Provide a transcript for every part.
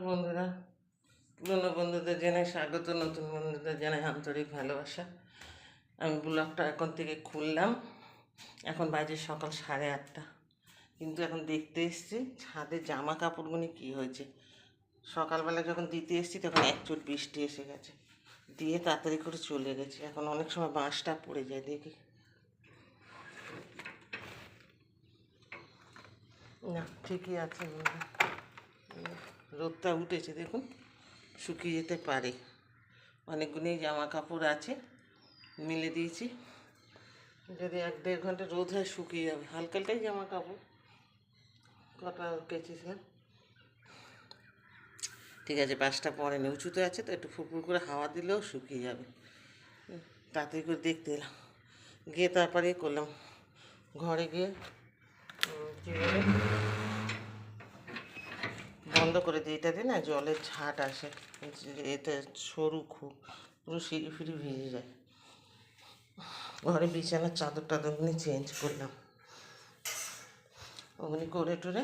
বন্ধুরা। পুরনো বন্ধুদের জানাই স্বাগত, নতুন বন্ধুদের জানাই আন্তরিক ভালোবাসা। আমি ব্লগটা এখন থেকে খুললাম। এখন বাজে সকাল সাড়ে আটটা। কিন্তু এখন দেখতে এসেছি ছাদে জামা কাপড়গুলি কী হয়েছে। সকালবেলা যখন দিতে এসেছি তখন এক চোট বৃষ্টি এসে গেছে। দিয়ে তাড়াতাড়ি করে চলে গেছে। এখন অনেক সময় বাঁশটা পড়ে যায় দেখি। না, ঠিকই আছে বন্ধু রোদটা উঠেছে, দেখুন। শুকিয়ে যেতে পারে। অনেকগুলি জামা কাপড় আছে, মিলে দিয়েছি। যদি এক দেড় ঘণ্টা রোদ হয়, শুকিয়ে যাবে। হালকালটাই জামা কাপড় কটা কেচেছিলাম ঠিক আছে পাঁচটা পরে নেই। উঁচুতে আছে, তো একটু ফুরফুর করে হাওয়া দিলেও শুকিয়ে যাবে। তাড়াতাড়ি করে দেখতে এলাম। গিয়ে তারপরে করলাম। ঘরে গিয়ে করে দিই, এটাতে না জলের ঝাঁট আসে এটা সরু খুব, পুরো সিঁড়ি ফিরি ভিজে যায়। ঘরে বিছানার চাদর টাদর টাদরগুলি চেঞ্জ করলাম। ওগুলি করে টরে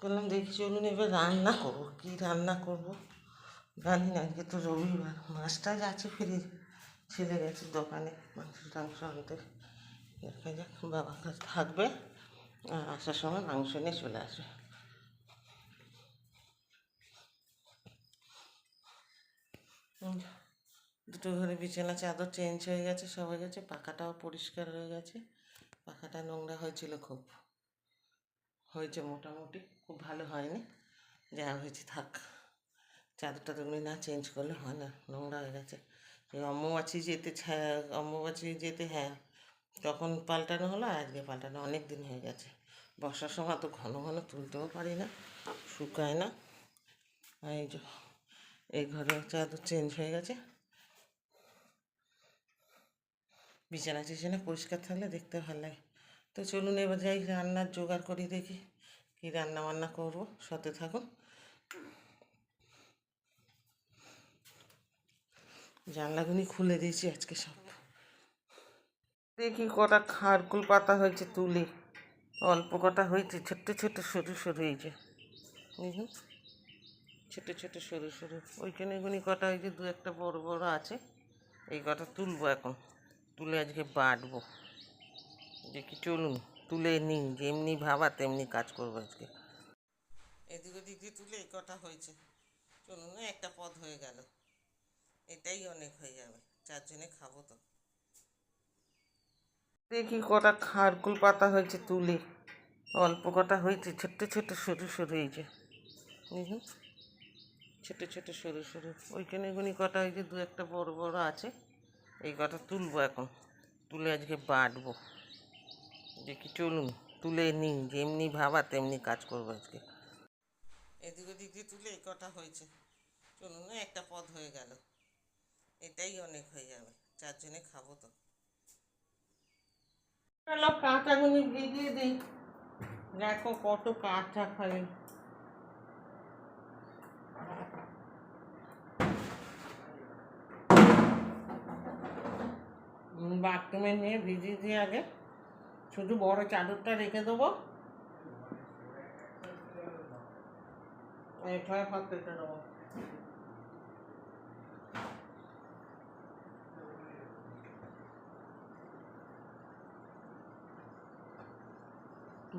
করলাম দেখি চলুন এবার রান্না করব, কী রান্না করব? জানি না, আজকে তো রবিবার মাছটা আছে ফিরে ছেলে গেছে দোকানে, মাংস টাংস আনতে। দেখা যাক, বাবা থাকবে আসার সময় মাংস নিয়ে চলে আসবে। দুটো ঘরে বিছানা, চাদর চেঞ্জ হয়ে গেছে, সব হয়ে গেছে, পাখাটাও পরিষ্কার হয়ে গেছে। পাখাটা নোংরা হয়েছিল খুব। হয়েছে মোটামুটি, খুব ভালো হয়নি। যা হয়েছে থাক। চাদরটা টাদরগুলি না চেঞ্জ করলে হয় না, নোংরা হয়ে গেছে। অম্বুবাচি যেতে অম্বুবাচি যেতে হ্যাঁ তখন পাল্টানো হলো আজকে পাল্টানো অনেক দিন হয়ে গেছে। বর্ষার সময় তো ঘন ঘন তুলতেও পারি না, শুকায় না। এই এই ঘরে চাদর চেঞ্জ হয়ে গেছে। বিছানা টিছানা পরিষ্কার থাকলে দেখতে ভালো লাগে। তো চলুন এবার যাই, রান্নার জোগাড় করি দেখি কী রান্না বান্না করব, সাথে থাকুন। জানলাগুনি খুলে দিয়েছি আজকে সব। দেখি কটা খারকুল পাতা হয়েছে তুলি। অল্প কটা হয়েছে, ছোট্ট ছোট্ট সরু সরু যে। দেখুন ছোট ছোট সরু সরু। ওইখানে এগুলি কটা হয়েছে দু একটা বড় বড় আছে, এই কটা তুলবো এখন। তুলে আজকে বাটবো। দেখি চলুন, তুলে নিই, যেমনি ভাবা তেমনি কাজ করব আজকে। এদিক ওদিক দিয়ে তুলে এই কটা হয়েছে। চলুন একটা পদ হয়ে গেল। এটাই অনেক হয়ে যাবে, চারজনে খাব তো। দেখি কটা খারকুল পাতা হয়েছে তুলে। অল্প কটা হয়েছে, ছোট্ট ছোট্ট সরু সরু হয়েছে ছোট ছোট সরু সরু। ওইখানে এগুলি কটা হয়েছে, দু একটা বড় বড় আছে। এই কটা তুলবো এখন। তুলে আজকে বাটবো। দেখি চলুন, তুলে নিই, যেমনি ভাবা তেমনি কাজ করব আজকে। এদিক ওদিক দিয়ে তুলে এই কটা হয়েছে। চলুন, একটা পদ হয়ে গেল। এটাই অনেক হয়ে যাবে। চারজনে খাব তো। কাঁচাগুলি ভিজিয়ে দিই। দেখো কত কাঁচা খালি। বাথরুমে নিয়ে ভিজিয়ে দিয়ে আগে শুধু বড় চাদরটা রেখে দেবো। এটাই ফাঁক কেটে দেবো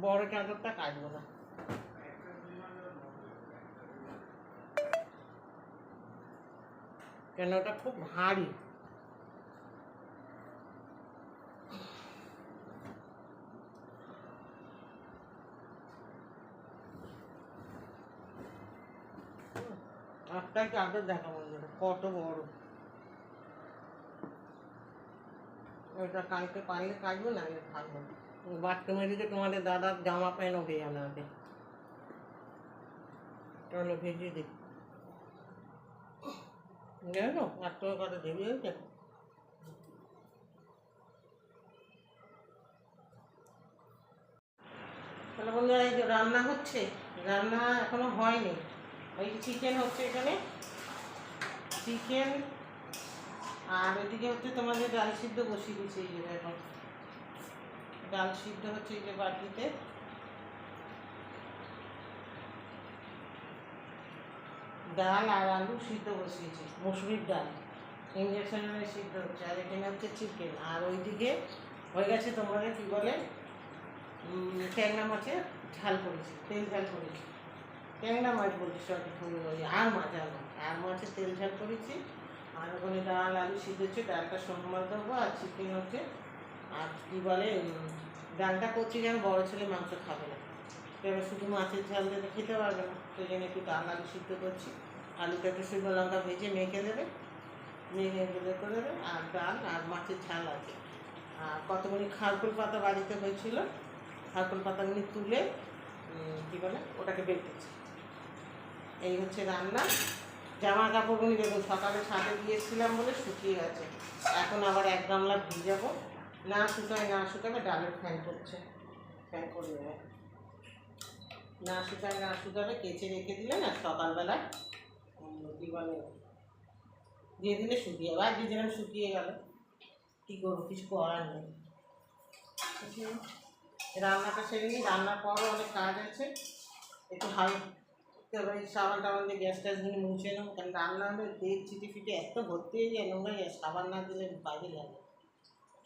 বড় চাদরটা কাটবো না। কেন? ওটা খুব ভারী। আপনার চাদর দেখা বন্ধুরা কত বড়? ওইটা কালকে পারলে কাটবো না আমি থাকব বাথরুমে দিকে তোমাদের দাদার জামা প্যান্টও ভেজানো আছে চলো ভেজিয়ে দিই। জানো বাথরুমে কত দেরি হয়েছে তাহলে বন্ধুরা, এই যে রান্না হচ্ছে, রান্না এখনও হয়নি। ওই চিকেন হচ্ছে এখানে। চিকেন আর ওইদিকে হচ্ছে তোমাদের ডাল সিদ্ধ বসিয়ে দিচ্ছে এই যে দেখো। ডাল সিদ্ধ হচ্ছে এই যে বাটিতে। ডাল আর আলু সিদ্ধ বসিয়েছি, মুসুরির ডাল। ইঞ্জেকশনের সিদ্ধ হচ্ছে, আর এখানে হচ্ছে চিকেন আর ওইদিকে হয়ে গেছে তোমাদের কী বলে? ট্যাংরা মাছের ঝাল করেছি, তেল ঝাল করেছি। ট্যাংরা মাছ বলছি সরি ওই আর মাছ আর মাছ। আর মাছের তেল ঝাল করেছি। আর ওখানে ডাল, আলু সিদ্ধ হচ্ছে, ডালটা সোমবার দেবো আর চিকেন হচ্ছে, আর কী বলে ডালটা করছি যেন বড় ছেলে মাংস খাবে না। এবার শুধু মাছের ঝাল দিলে খেতে পারবে না। সেই জন্য একটু ডাল, আলু সিদ্ধ করছি। আলুটা একটু শুকনো লঙ্কা ভেজে মেখে দেবে। মেখে গুলো করে দেবে। আর ডাল আর মাছের ঝাল আছে। আর কতগুলি খারকুল পাতা বাড়িতে হয়েছিল, খারকুল পাতাগুলি তুলে কী বলে, ওটাকে বেটেছি এই হচ্ছে রান্না। জামা কাপড়গুলি দেখুন সকালে ছাদে দিয়েছিলাম বলে শুকিয়ে গেছে। এখন আবার এক গামলা ভিজাবো। না শুকায়, না শুকাবে, ডালের ফ্যান করছে। ফ্যান করে না শুকায়, না শুকাবে, কেচে রেখে দিলে না সকালবেলা কী বলে দিয়ে দিলে শুকিয়ে যাবে। আর দিয়েছিলাম শুকিয়ে গেল, কী করব, কিছু করার নেই। রান্নাটা সেরে নিই। রান্নার পরও অনেক কাজ আছে। একটু হাল তারপরে সাবান টাবান দিয়ে গ্যাস ট্যাসগুলো মুছে নেব? কারণ রান্না হলে তেল ছিটে ফিটে এত ভর্তি হয়ে যায় নোংরা যায়, সাবান না দিলে বাজে লাগে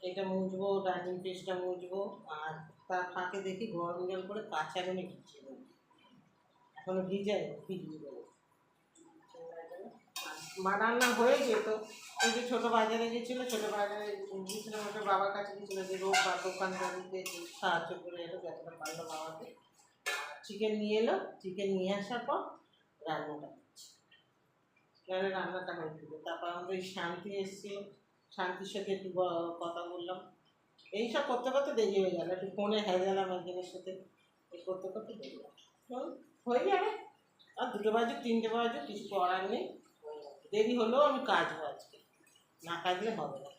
এটা মুছবো, ডাইনিং টেস্টটা মুছবো, আর তার ফাঁকে দেখি গরম জল করে কাঁচা নুনে ভিজিয়ে দেবো। এখনও ভিজাই ভিজিয়ে দেবো। মা রান্না হয়ে যেত। ওই যে ছোটো বাজারে গেছিল, ছোটো বাজারে গিয়েছিলাম ওটা বাবার কাছে গেছিল যে রোগ বা দোকানদারিতে সাহায্য করে এলো যতটা পারল বাবাকে। চিকেন নিয়ে এলো। চিকেন নিয়ে আসার পর রান্নাটা করছি এবারে রান্নাটা হয়েছিল তারপর আমাদের ওই শান্তি এসছে শান্তির সাথে একটু কথা বললাম। এইসব করতে করতে দেরি হয়ে গেল। একটু ফোনে হয়ে গেলাম একজনের সাথে এই করতে করতে দেরি হয়ে হয়ে যাবে। আর দুটো বাজে তিনটে বাজে কিছু করার নেই। দেরি হলেও আমি কাজবো আজকে। না কাজলে হবে না।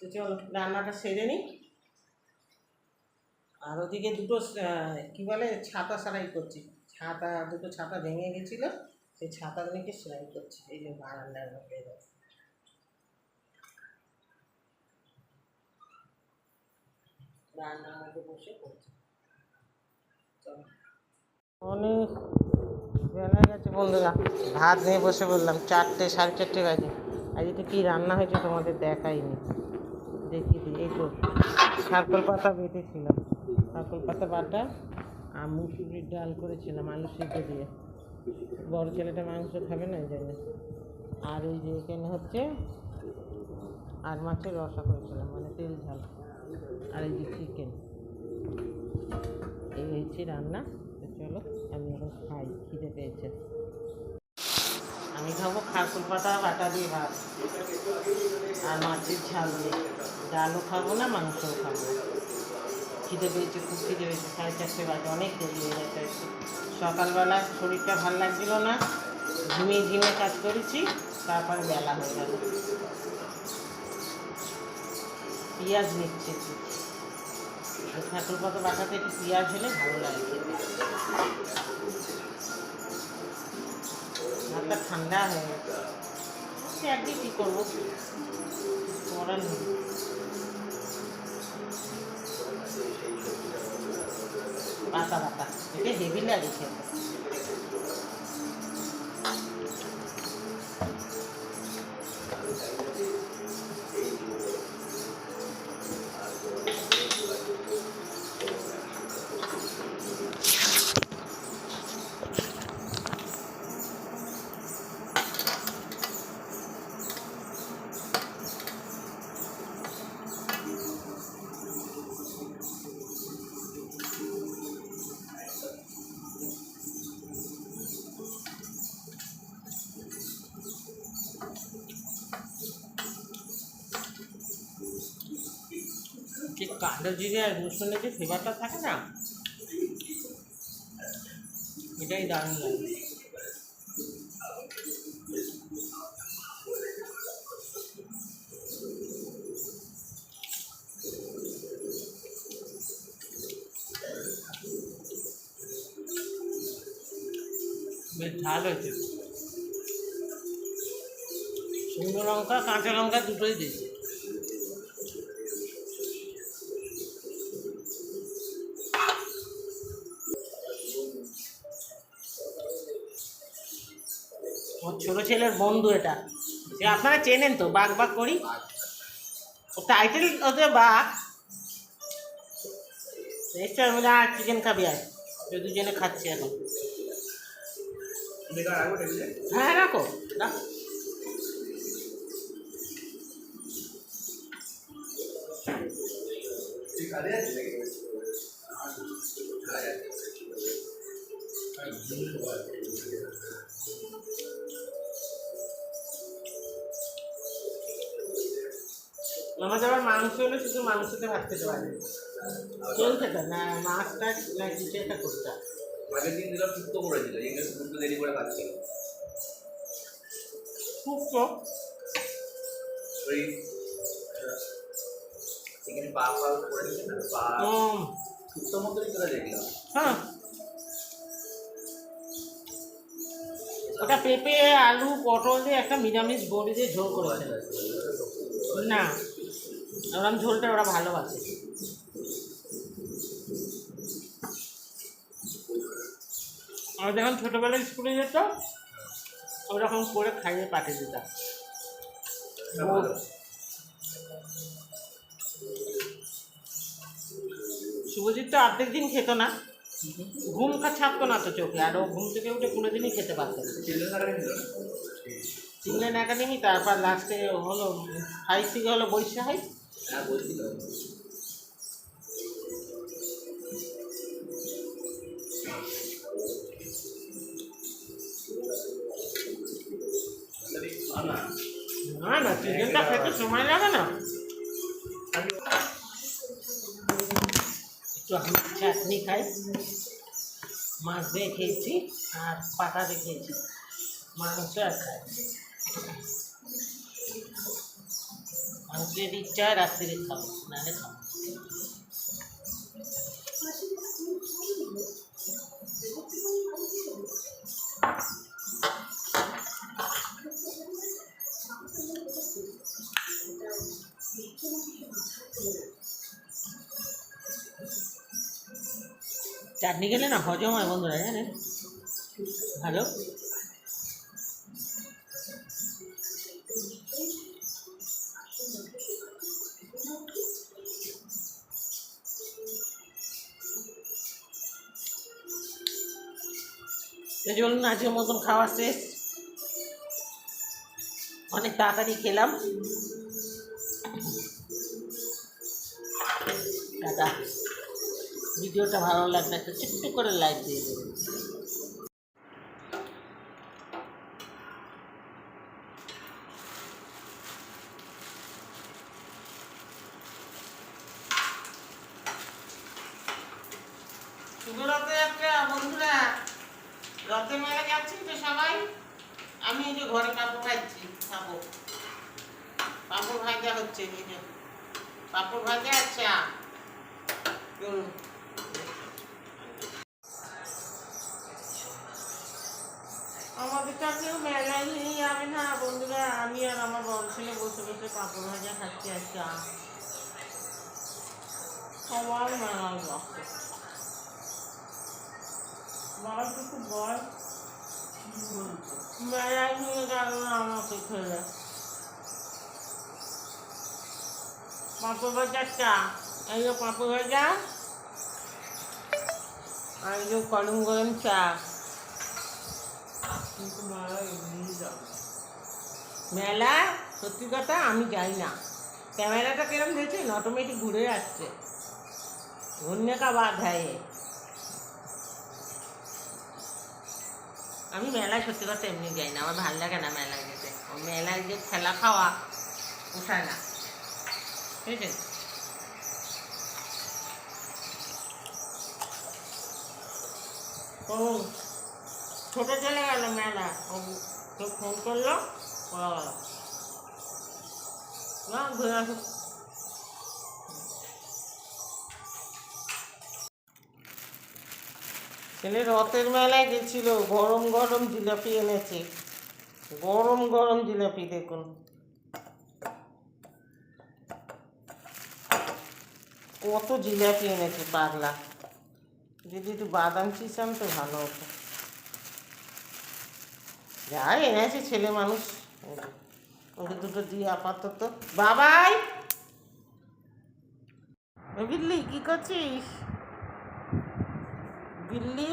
তো চলো, রান্নাটা সেরে নিই। আর ওদিকে দুটো কি বলে, ছাতা সেলাই করছি। ছাতা, দুটো ছাতা ভেঙে গেছিল, সেই ছাতাগুলিকে সেলাই করছি, এই যে বারান্দার মধ্যে। দেখো। রান্নার মধ্যে বসে করছি। অনেক বেলা গেছে বন্ধুরা। ভাত নিয়ে বসে বললাম, চারটে, সাড়ে চারটে বাজে। আজ তো কী রান্না হয়েছে তোমাদের দেখাইনি। দেখি এই তো সার্কল পাতা বেটেছিলাম। সার্কল পাতা বাটা আর মুসুরির ডাল করেছিলাম আলু সিদ্ধ দিয়ে। বড় ছেলেটা মাংস খাবে না জন্য। আর এই যে এখানে হচ্ছে আর মাছের রসা করেছিলাম মানে তেল ঝাল। আর এই যে চিকেন এই হচ্ছে রান্না। চলো, আমি এখন খাই, খিদে পেয়েছে। আমি খাব খারকুল পাতা, বাটা দিয়ে ভাত। আর মাছের ঝাল দিয়ে। ডালও খাব না, মাংসও খাব। খিদে পেয়েছে খুব খিদে পেয়েছে সাড়ে চারটে বাজে, অনেক দেরি হয়ে গেছে সকালবেলা শরীরটা ভালো লাগছিল না, ঝিমিয়ে ঝিমিয়ে কাজ করেছি, তারপরে বেলা হয়ে গেল। পেঁয়াজ নিচ্ছে ঠাকুর পাতা বাটাতে একটু পেঁয়াজ হলে ভালো লাগে। ঠান্ডা হয়ে গেছে। একদিন কী করব? করার নেই। পাতা পাতা এটা হেভি লাগে খেতে কালো জিরে আর রসুনের যে ফ্লেভারটা থাকে না, এটাই দারুণ লাগে। বেশ ঝাল হয়েছে। শুকনো লঙ্কা, কাঁচা লঙ্কা দুটোই দিয়েছি ওর ছোট ছেলের বন্ধু এটা। আপনারা চেনেন তো, বাঘ বাঘ করি। টাইটেল ওদের বাঘ। আর চিকেন খাবি আর দুজনে খাচ্ছে এখন। হ্যাঁ রাখো রাখো। আমাদের আবার মাংস হলে শুধু মাংসতে ভাত খেতে পারে। কেউ খেতে না মাছটা না কিছু একটা করতে আগের দিন দিলাম শুক্তো করেছিল ইংরেজ শুক্তো দেরি করে খাচ্ছিল। শুক্তো? ওই চিকেন পা পা করেছিল না পা শুক্তো মতোই করে দেখলাম। হ্যাঁ। ওটা পেঁপে আলু পটল দিয়ে একটা নিরামিষ বড়ি দিয়ে ঝোল করেছে না। ওরকম ঝোলটা ওরা ভালোবাসে। আমরা যখন ছোটোবেলায় স্কুলে যেত ওরকম করে খাইয়ে পাঠিয়ে দিতাম। শুভজিৎ তো অর্ধেক দিন খেত না। ঘুম ছাপতো না তো চোখে আর ও ঘুম থেকে উঠে কোনো দিনই খেতে পারতো চিলড্রেন একাডেমি তারপর লাস্টে হলো হাই থেকে হলো বৈশা হাই না না চিকেনটা খেতে সময় লাগে না। একটু আমি চাটনি খাই। মাছ দিয়ে খেয়েছি আর পাতা দিয়ে খেয়েছি। মাংস আর খাই ইচ্ছা হয় রাত্রিরে খাব নাহলে খাব চাটনি খেলে না হজম হয় বন্ধুরা জানেন? ভালো? এই চলুন আজকের মতন খাওয়া শেষ। অনেক তাড়াতাড়ি খেলাম। টাটা। ভিডিওটা ভালো লাগলে একটা ছোট্ট করে লাইক দিয়ে দেবেন শুভ রথযাত্রা বন্ধুরা রথের মেলা যাচ্ছি তো সবাই আমি এই যে ঘরে পাপড় ভাজছি খাব পাপড় ভাজা হচ্ছে এই পাপড় ভাজা আর চা। বন্ধুরা। আমি আর আমার বড় ছেলে বসে বসে পাপড় ভাজা খাচ্ছি আর চা। সবাই মেলায় বল। মেলায় গেল না আমাকে ছেলে পাঁপড় ভাজার চা এই যে পাঁপড় ভাজা আর এই যে কলম গরম চা। মেলা, সত্যি কথা, আমি যাই না। ক্যামেরাটা কিরম দেখছেন? অটোমেটিক ঘুরে যাচ্ছে ঘুরনে কা হ্যাঁ আমি মেলায় সত্যি কথা এমনি যাই না, আমার ভালো লাগে না মেলায় যেতে। ও মেলায় যে খেলা খাওয়া পোষায় না। ঠিক আছে ও, ছোটো চলে গেল মেলা। ও ফোন করল ঘুরে আসো ছেলে রথের মেলায় গেছিল, গরম গরম জিলাপি এনেছে। গরম গরম জিলাপি দেখুন। কত জিলাপি এনেছে পাগলা। যদি একটু বাদাম চিস তো ভালো হতো। যা এনেছে ছেলে মানুষ। ওকে দুটো দিয়ে আপাতত। বাবাই! বুঝলি কি করছিস? বিল্লি?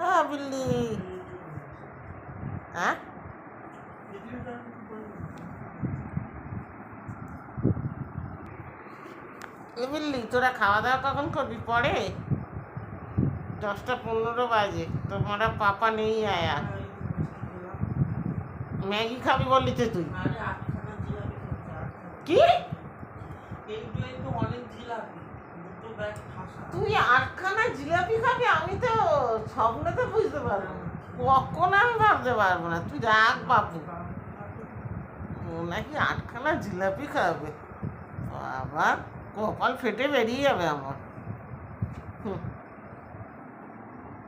আ বিল্লি। হ্যাঁ এ বিল্লি তোরা খাওয়া দাওয়া কখন করবি? পরে? দশটা পনেরো বাজে। তোমারা পাপা নেই আয়া। ম্যাগি খাবি বললি তো তুই। কি? তুই আটখানা জিলাপি খাবি, আমি তো স্বপ্নেতে বুঝতে পারব কখন আমি ভাবতে পারব না? তুই রাখ বাপু। নাকি আটখানা জিলাপি খাবে। বাবা, কপাল ফেটে বেরিয়ে যাবে আমার।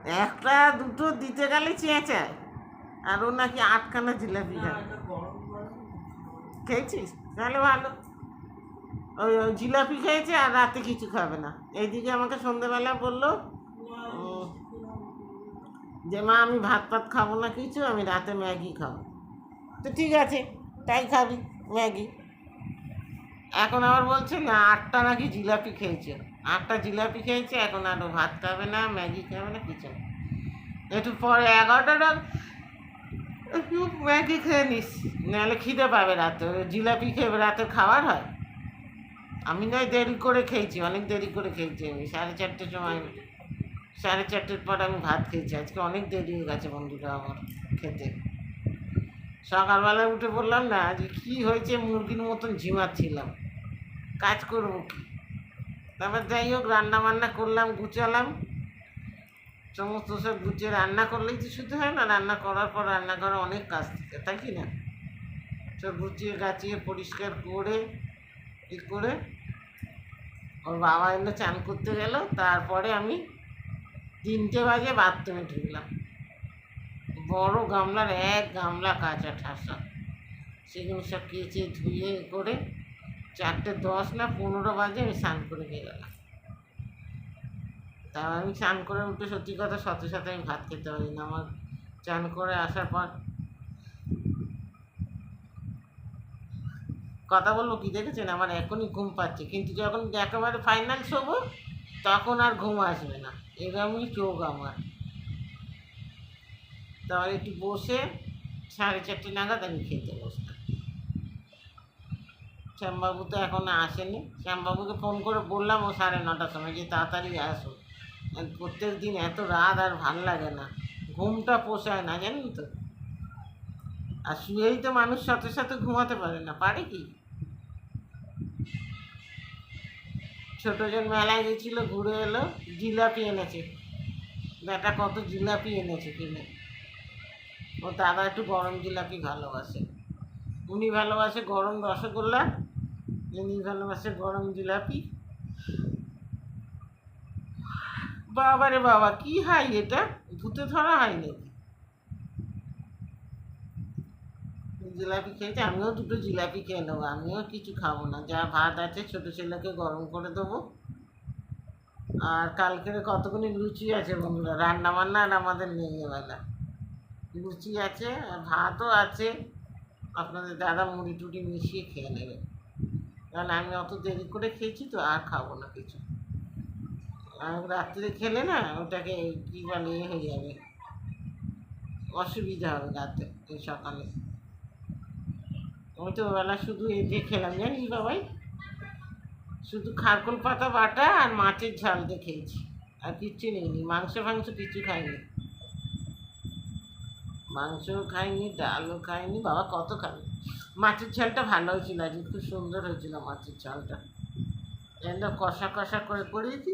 একটা, দুটো দিতে গেলে চেঁচায়। আর ও নাকি আটখানা জিলাপি খাবে। খেয়েছিস? তাহলে ভালো। ওই জিলাপি খেয়েছে আর রাতে কিছু খাবে না। এইদিকে আমাকে সন্ধেবেলা বলল যে মা, আমি ভাত ফাত খাব না কিছু, আমি রাতে ম্যাগি খাব। তো ঠিক আছে, তাই খাবি ম্যাগি। এখন আবার বলছে, না, আটটা নাকি জিলাপি খেয়েছে। আটটা জিলাপি খেয়েছে, এখন আর ভাত খাবে না, ম্যাগি খাবে না, কিছু না। একটু পরে এগারোটা ম্যাগি খেয়ে নিস, নাহলে খিদে পাবে রাতে। জিলাপি খেয়ে রাতে খাওয়ার হয়? আমি নয়, দেরি করে খেয়েছি, অনেক দেরি করে খেয়েছি আমি। সাড়ে চারটের সময় সাড়ে চারটের পর আমি ভাত খেয়েছি। আজকে অনেক দেরি হয়ে গেছে বন্ধুরা আমার খেতে। সকালবেলায় উঠে বললাম না, যে কী হয়েছে, মুরগির মতন ঝিমাচ্ছিলাম। কাজ করব কি? তারপর যাই হোক রান্না বান্না করলাম, গুছালাম। সমস্ত সব গুছিয়ে রান্না করলেই তো শুধু হয় না। রান্না করার পর রান্না করা অনেক কাজ থাকে, তাই কি না? সব গুছিয়ে গাছিয়ে পরিষ্কার করে করে? ওর বাবা এলো, চান করতে গেল। তারপরে আমি তিনটে বাজে বাথরুমে ঢুকলাম। বড় গামলার এক গামলা কাঁচা ঠাসা। সেগুলো সব কেচে ধুয়ে করে চারটে দশ না পনেরো বাজে আমি স্নান করে দিয়ে গেলাম। তা আমি স্নান করে উঠে সত্যি কথা সাথে সাথে আমি ভাত খেতে পারি না। আমার চান করে আসার পর কথা বলব কি দেখেছেন? আমার এখনই ঘুম পাচ্ছে। কিন্তু যখন একেবারে ফাইনাল শোবো, তখন আর ঘুম আসবে না। এরকমই চোখ আমার। তারপরে একটু বসে সাড়ে চারটে নাগাদ আমি খেতে বসতাম শ্যামবাবু তো এখনও আসেনি। শ্যামবাবুকে ফোন করে বললাম ও সাড়ে নটার সময় যে তাড়াতাড়ি আসো। প্রত্যেক দিন এত রাত আর ভালো লাগে না। ঘুমটা পোষায় না, জানেন তো? আর শুয়েই তো মানুষ সাথে সাথে ঘুমাতে পারে না, পারে কি? ছোটজন মেলায় গেছিল, ঘুরে এলো, জিলাপি এনেছে। বেটা কত জিলাপি এনেছে কিনে। ও দাদা একটু গরম জিলাপি ভালোবাসে। উনি ভালোবাসে গরম রসগোল্লা ইনি ভালোবাসে গরম জিলাপি। বাবা রে বাবা, কি হাই এটা? ভূতে ধরা হয় নাকি জিলাপি খেয়েছে, আমিও দুটো জিলাপি খেয়ে নেব, আমিও কিছু খাব না। যা ভাত আছে ছোটো ছেলেকে গরম করে দেবো। আর কালকের কতগুলি লুচি আছে বন্ধুরা? রান্না বান্না আর আমাদের নেই এবেলা লুচি আছে ভাতও আছে। আপনাদের দাদা মুড়ি টুড়ি মিশিয়ে খেয়ে নেবে। কারণ আমি অত দেরি করে খেয়েছি তো, আর খাব না কিছু। রাত্রে খেলে না ওটাকে কী বলে ইয়ে হয়ে যাবে। অসুবিধা হবে রাতে, এই সকালে। আমি তো বেলা শুধু এই দিয়ে খেলাম, জানিস বাবাই? শুধু খারকোল পাতা বাটা আর মাছের ঝাল দিয়ে খেয়েছি। আর কিচ্ছু নেইনি, মাংস ফাংস কিছু খাইনি। মাংসও খাইনি, ডালও খাইনি, বাবা কত খাবে? মাছের ঝালটা ভালো হয়েছিল, আজকে খুব সুন্দর হয়েছিল মাছের ঝালটা। একদম কষা কষা করে করেছি।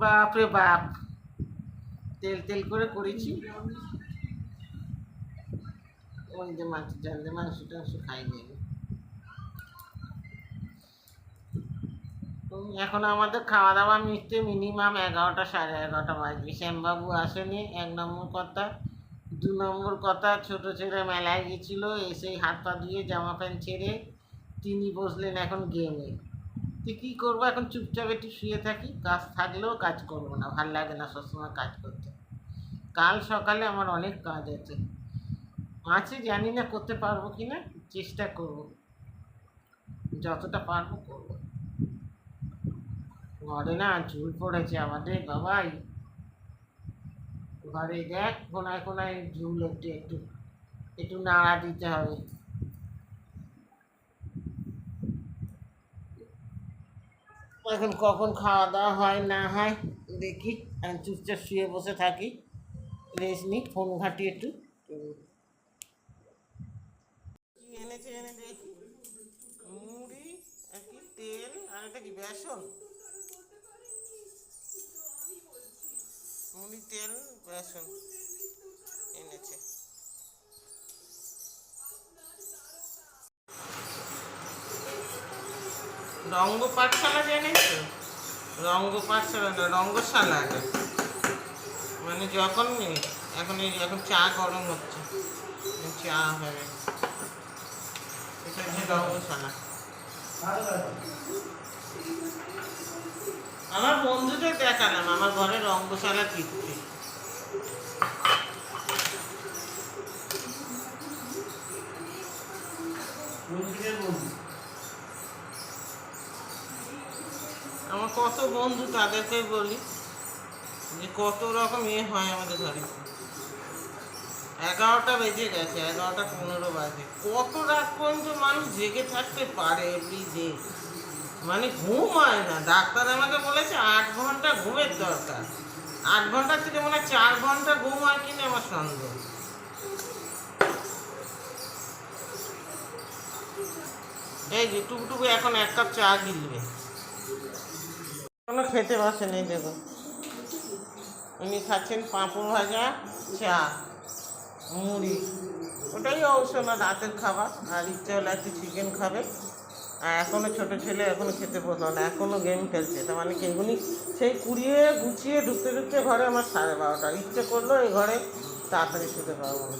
বাপরে বাপ। তেল তেল করে করেছি। ওই যে ঝাল দিয়ে মাংস টাংস খাইনি। এখন আমাদের খাওয়া দাওয়া মিটতে মিনিমাম এগারোটা সাড়ে এগারোটা বাজবে। শ্যামবাবু আসেনি, এক নম্বর কথা। দু নম্বর কথা, ছোট ছেলে মেলায় গেছিল, এসে হাত পা ধুয়ে জামা প্যান্ট ছেড়ে তিনি বসলেন এখন গেমে। তুই কী করব, এখন চুপচাপ একটু শুয়ে থাকি। কাজ থাকলেও কাজ করব না, ভালো লাগে না সবসময় কাজ করতে। কাল সকালে আমার অনেক কাজ আছে। আছে জানি না করতে পারব কি না চেষ্টা করব। যতটা পারব করব। ঘরে না ঝুল পড়েছে আমাদের বাবাই। ঘরে দেখ, কোনায় কোনায় ঝুল একটু একটু একটু নাড়া দিতে হবে। এখন কখন খাওয়া দাওয়া হয়, না হয়, দেখি। আমি চুপচাপ শুয়ে বসে থাকি। রেস্ট নিই, ফোন ঘাঁটি একটু। এনেছে এনে দেখি। মুড়ি তেল, আর এটা কি, বেসন? মুড়ি, তেল, বেসন এনেছে। রঙ্গ পাঠশালা জেনেছো রঙ্গ পাঠশালা না, রঙ্গশালা। মানে যখন এখন এই এখন চা গরম হচ্ছে। চা হবে আমার বন্ধুদের দেখালাম আমার ঘরে রঙ্গশালা কীর্তি আমার কত বন্ধু তাদেরকে বলি যে কত রকম ইয়ে হয় আমাদের ঘরে। এগারোটা বেজে গেছে, এগারোটা পনেরো বাজে। কত রাত পর্যন্ত মানুষ জেগে থাকতে পারে এভরি ডে মানে ঘুম হয় না। ডাক্তার আমাকে বলেছে আট ঘণ্টা ঘুমের দরকার। আট ঘণ্টার থেকে মনে হয় চার ঘণ্টা ঘুম হয় কিনা আমার সন্দেহ। এই যে টুকটুকু এখন এক কাপ চা গিলবে। কোনো খেতে বসে নেই দেখো। উনি খাচ্ছেন পাঁপড় ভাজা চা। মুড়ি, ওটাই অবশ্য না রাতের খাবার। আর ইচ্ছে হলে একটু চিকেন খাবে। আর এখনও ছোটো ছেলে এখনও খেতে বলল না এখনও গেম খেলছে। তার মানে কি এগুলি সেই কুড়িয়ে গুছিয়ে ঢুকতে ঢুকতে ঘরে আমার সাড়ে বারোটা। ইচ্ছে করল এই ঘরে তাড়াতাড়ি শুতে পারব। না